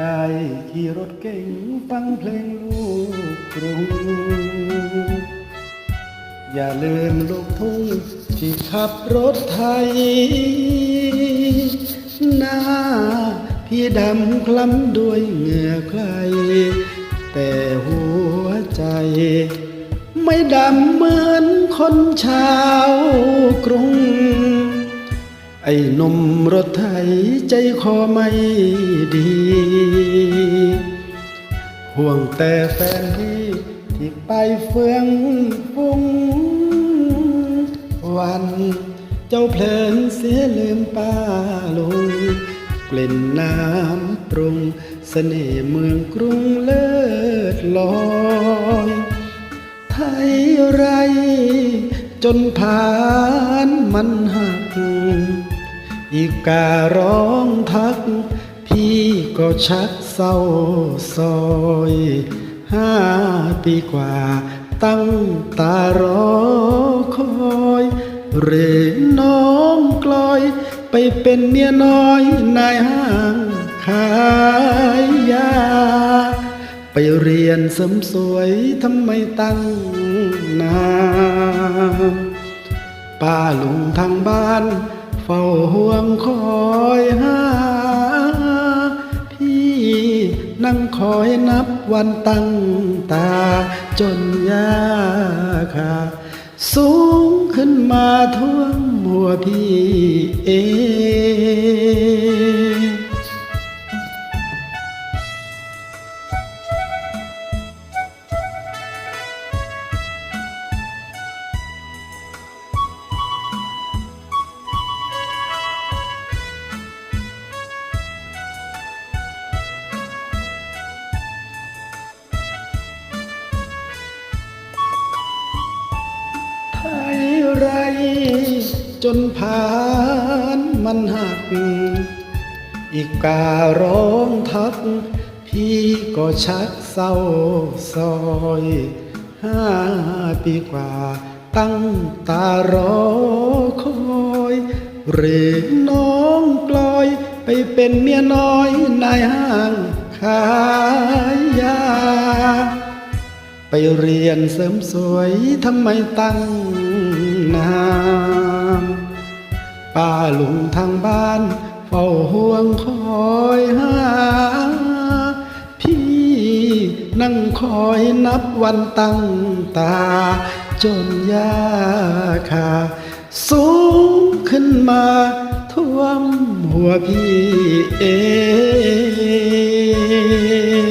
ได้ ขี่รถเก่งฟังเพลงลูกกรุง อย่าลืมลูกทุ่งที่ขับรถไทย หน้าพี่ดำคล้ำด้วยเหงื่อใคร แต่หัวใจ ไม่ดำเหมือนคนชาวกรุง ไอ้หนุ่มรถไถใจคอไม่ดี ห่วงแต่แฟนพี่ที่ไปเฟืองฟุ้งวัน เจ้าเพลินเสียลืมป้าลง กลิ่นน้ำปรุงเสน่ห์เมืองกรุงเลิศลอยไทยไร จนผ่านมันหัก อีการ้องทัก พี่ก็ชักเศร้าซอยห้าปีกว่า ตั้งตารอคอยเรน้องกลอย ไปเป็นเมียน้อยนายห้างขายยา ไปเรียนเสริมสวยทำไมตั้งนานป้าลุงทางบ้าน ฝ้าห่วงคอยหา พี่นั่งคอยนับวันตั้งตาจนยาค่ะสูงขึ้นมาท่วมหัวพี่เอง ไร จนผ่านมันหัก อีกการ้องทัก พี่ก็ชักเศร้าซอยห้าปีกว่า ตั้งตารอคอย หรือน้องกลอยไปเป็นเมียน้อยนายห้างขายยา ไปเรียนเสริมสวยทำไมตั้ง นานป้าลุงทางบ้านเฝ้าห่วงคอยหา พี่นั่งคอยนับวันตั้งตา จนยาคาสูงขึ้นมาท่วมหัวพี่เอง